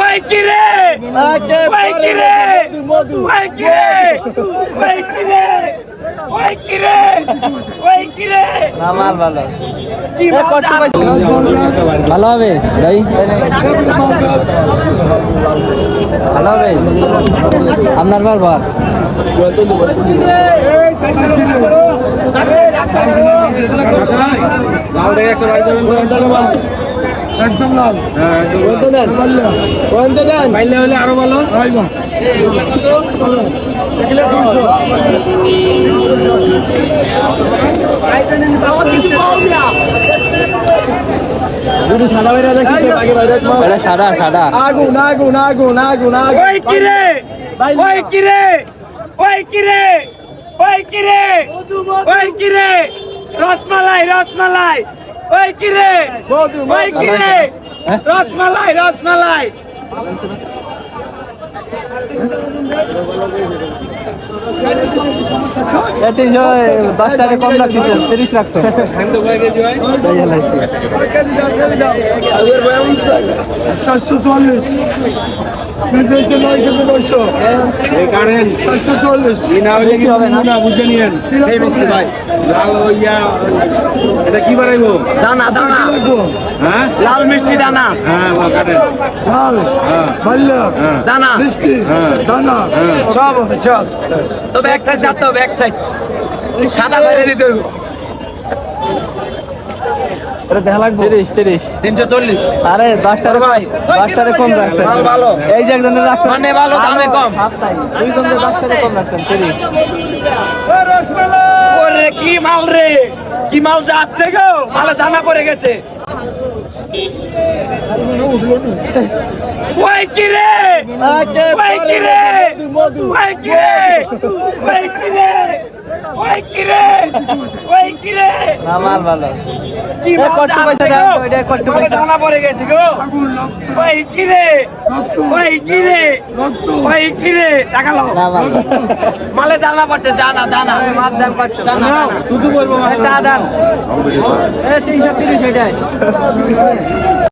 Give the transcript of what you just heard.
ওই কি রে ওই কি রে ওই কি রে ওই কি রে ওই কি রে ওই কি রে মাল ভালো কি ভালো হবে ভাই ভালো হবে আপনার বারবার একদম লাল। রসমালাই রসমালাই। ওই কি রে? ওই কি রে? রসমালাই রসমালাই। দশ টাকা কম রাখছি তিরিশ রাখছো। চারশো চল্লিশ লাল মিষ্টি দানা দানা মিষ্টি দানা সব সব তো ব্যাক সাইড যাতে হবে ব্যাক সাইড সাদা সাইডে দিতে হবে এটা দেখা লাগবে? তিরিশ তিরিশ। তিনশো চল্লিশ। আরে দশ টাকা ভাই। দশ টাকা কম রাখছেন। ভালো। এই যে একজনের রাখছেন। মানে ভালো, দামে কম। দুইজনের দশ টাকা কম রাখছেন তিরিশ। ওরে কি মাল রে! কি মাল যাচ্ছে গো! মালে দানা পড়ে গেছে। ওই কি রে? ওই কি রে? ওই কি রে? ওই কি রে? ওই কি রে? ওই কি রে না মাল ভালো কি কষ্ট কষ্ট পড়ে গেছে গো। ভাই কি রে? রক্ত কি রে? ওই কি রে? টাকা লাও মালে দানা পড়ছে দানা দানা। মাল দাম পাচ্ছ দানা শুধু করব টাকা দান। তিনশো তিরিশ এটাই